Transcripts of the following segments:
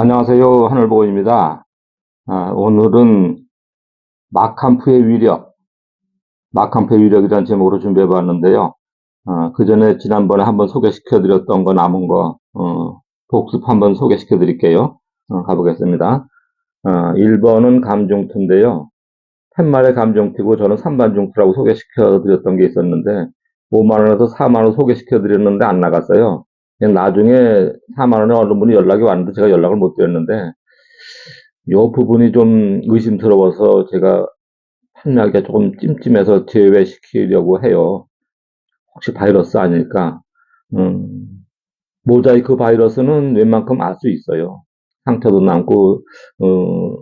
안녕하세요. 하늘보고입니다. 아, 오늘은 마캄프의 위력, 마캄프의 위력이라는 제목으로 준비해 봤는데요. 그 전에 지난번에 한번 소개시켜 드렸던 거 남은 거, 어, 복습 한번 소개시켜 드릴게요. 어, 가보겠습니다. 1번은 감중투인데요. 팻말의 감중투고 저는 3반 중투라고 소개시켜 드렸던 게 있었는데, 5만원에서 4만원 소개시켜 드렸는데 안 나갔어요. 나중에 4만 원에 어느 분이 연락이 왔는데 제가 연락을 못 드렸는데, 이 부분이 좀 의심스러워서 제가 판매하기가 조금 찜찜해서 제외시키려고 해요. 혹시 바이러스 아닐까? 음, 모자이크 바이러스는 웬만큼 알 수 있어요. 상처도 남고, 어,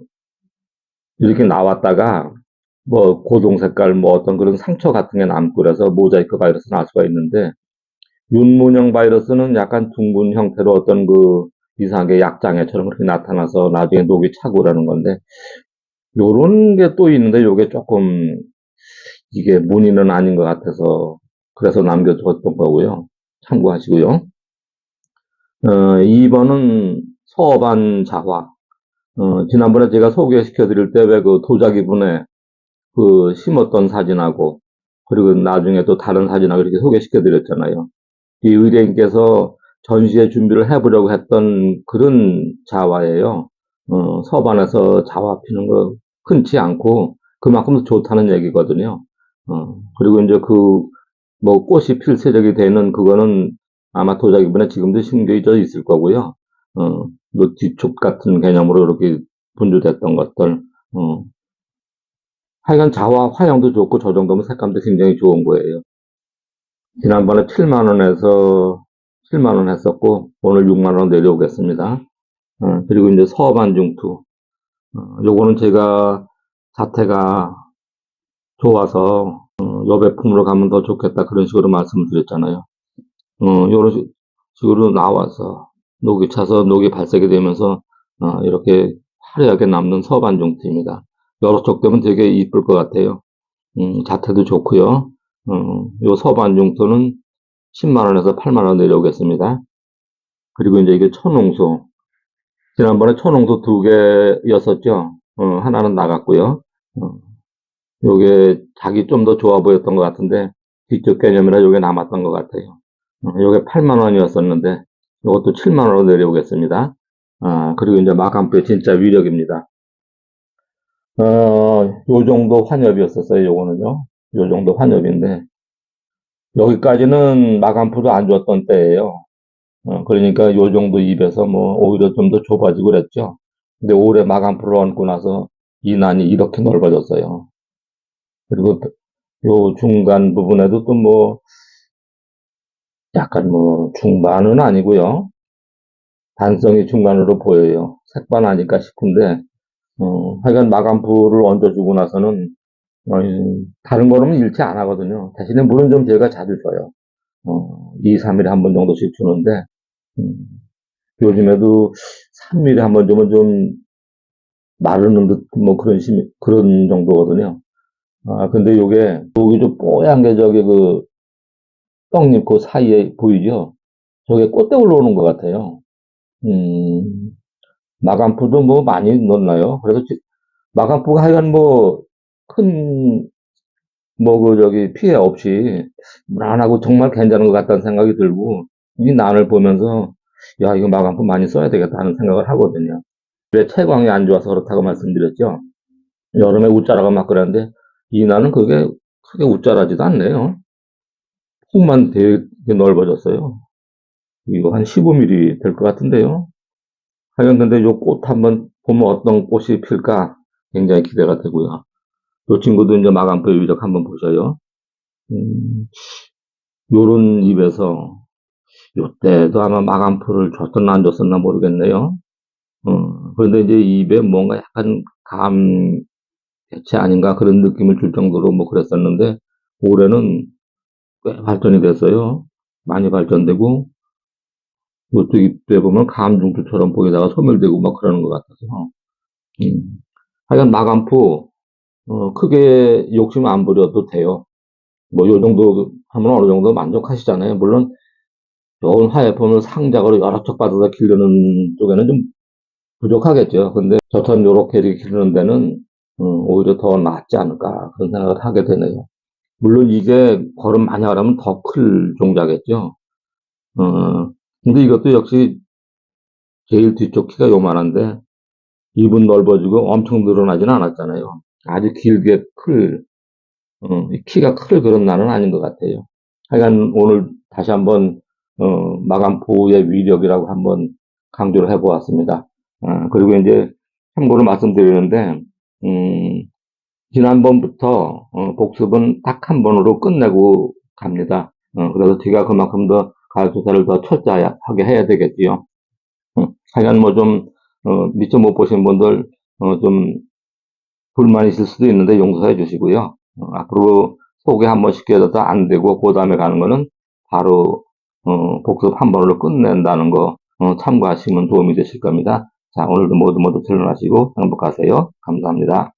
이렇게 나왔다가, 뭐, 고동 색깔, 뭐 어떤 그런 상처 같은 게 남고 그래서 모자이크 바이러스는 알 수가 있는데, 윤문형 바이러스는 약간 둥근 형태로 어떤 그 이상하게 약장애처럼 그렇게 나타나서 나중에 녹이 차고 그러는 건데, 요런 게 또 있는데 요게 조금 이게 문의는 아닌 것 같아서 그래서 남겨줬던 거고요. 참고하시고요. 어, 2번은 서반 자화. 어, 지난번에 제가 소개시켜 드릴 때 왜 그 도자기분에 그 심었던 사진하고 그리고 나중에 또 다른 사진하고 이렇게 소개시켜 드렸잖아요. 이 의뢰인께서 전시회 준비를 해보려고 했던 그런 자화예요. 어, 서반에서 자화 피는 거 흔치 않고 그만큼 좋다는 얘기거든요. 어, 그리고 이제 그, 뭐, 꽃이 필세적이 되는 그거는 아마 도자 기분에 지금도 심겨져 있을 거고요. 어, 뭐 뒤촉 같은 개념으로 이렇게 분주됐던 것들, 어. 하여간 자화 화형도 좋고 저 정도면 색감도 굉장히 좋은 거예요. 지난번에 7만원에서 7만원 했었고, 오늘 6만원 내려오겠습니다. 어, 그리고 이제 서반중투. 어, 요거는 제가 자태가 좋아서 어, 여배품으로 가면 더 좋겠다 그런 식으로 말씀을 드렸잖아요. 어, 요런 식으로 나와서 녹이 차서 녹이 발색이 되면서 어, 이렇게 화려하게 남는 서반중투입니다. 여러 쪽 되면 되게 이쁠 것 같아요. 음, 자태도 좋고요. 어, 요 서반중투는 10만원에서 8만원 내려오겠습니다. 그리고 이제 이게 천홍소. 지난번에 천홍소 두 개였었죠. 어, 하나는 나갔고요. 어, 요게 자기 좀 더 좋아 보였던 것 같은데 뒤쪽 개념이라 요게 남았던 것 같아요. 어, 요게 8만 원이었었는데 요것도 7만 원으로 내려오겠습니다. 아, 그리고 이제 마감부의 진짜 위력입니다. 어, 요 정도 환엽이었었어요. 요거는요. 요 정도 환엽인데 여기까지는 마감프도 안 좋았던 때예요. 어, 그러니까 요 정도 입에서 뭐 오히려 좀 더 좁아지고 그랬죠. 근데 올해 마감프를 얹고 나서 이 난이 이렇게 넓어졌어요. 그리고 요 중간 부분에도 또 뭐 약간 뭐 중반은 아니고요. 단성이 중간으로 보여요. 색반 아닐까 싶은데 어, 하여간 마감프를 얹어주고 나서는 어, 다른 거는 일치 안 하거든요. 대신에 물은 좀 제가 자주 줘요. 어, 2, 3일에 한 번 정도씩 주는데 음, 요즘에도 3일에 한 번 주면 좀 마르는 듯, 뭐 그런 심, 그런 정도거든요. 아, 근데 요게, 여기 좀 뽀얀 게 저기 그, 떡잎 그 사이에 보이죠? 저게 꽃대 올라오는 것 같아요. 음, 마감프도 뭐 많이 넣나요? 그래서 마감프가 하여간 뭐, 큰, 뭐, 그, 저기, 피해 없이, 무난하고 정말 괜찮은 것 같다는 생각이 들고, 이 난을 보면서, 야, 이거 마감프 많이 써야 되겠다 하는 생각을 하거든요. 왜 채광이 안 좋아서 그렇다고 말씀드렸죠? 여름에 웃자라가 막 그랬는데, 이 난은 그게 크게 웃자라지도 않네요. 폭만 되게 넓어졌어요. 이거 한 15mm 될 것 같은데요. 하여간 근데 요 꽃 한번 보면 어떤 꽃이 필까 굉장히 기대가 되고요. 요 친구도 이제 마감표 유적 한번 보셔요. 음, 요런 입에서 요때도 아마 마감표를 줬었나 안 줬었나 모르겠네요. 어, 그런데 이제 입에 뭔가 약간 감 대체 아닌가 그런 느낌을 줄 정도로 뭐 그랬었는데 올해는 꽤 발전이 됐어요. 많이 발전되고 요쪽 입에 보면 감중투처럼 보이다가 소멸되고 막 그러는 것 같아서 음. 하여간 마감포 어, 크게 욕심 안 부려도 돼요. 뭐 요 정도 하면 어느 정도 만족하시잖아요. 물론 좋은 화약품을 상작으로 여러 쪽 받아서 기르는 쪽에는 좀 부족하겠죠. 근데 저처럼 요렇게 이렇게 기르는 데는 음, 오히려 더 낫지 않을까 그런 생각을 하게 되네요. 물론 이게 걸음 많이 하려면 더 클 종자겠죠. 어, 근데 이것도 역시 제일 뒤쪽 키가 요만한데 입은 넓어지고 엄청 늘어나지는 않았잖아요. 아주 길게 클, 어, 이 키가 클 그런 날은 아닌 것 같아요. 하여간 오늘 다시 한번 어, 마감포의 위력이라고 한번 강조를 해보았습니다. 아, 그리고 이제 참고로 말씀드리는데 음, 지난번부터 어, 복습은 딱 한 번으로 끝내고 갑니다. 어, 그래서 제가 그만큼 더 가을 조사를 더 철저하게 해야 되겠지요. 어, 하여간 뭐 좀, 어, 미처 못 보신 분들, 어, 좀, 불만 있을 수도 있는데 용서해 주시고요. 어, 앞으로 소개 한번 시켜줘도 안 되고, 그 다음에 가는 거는 바로, 어, 복습 한 번으로 끝낸다는 거, 어, 참고하시면 도움이 되실 겁니다. 자, 오늘도 모두 모두 출근하시고 행복하세요. 감사합니다.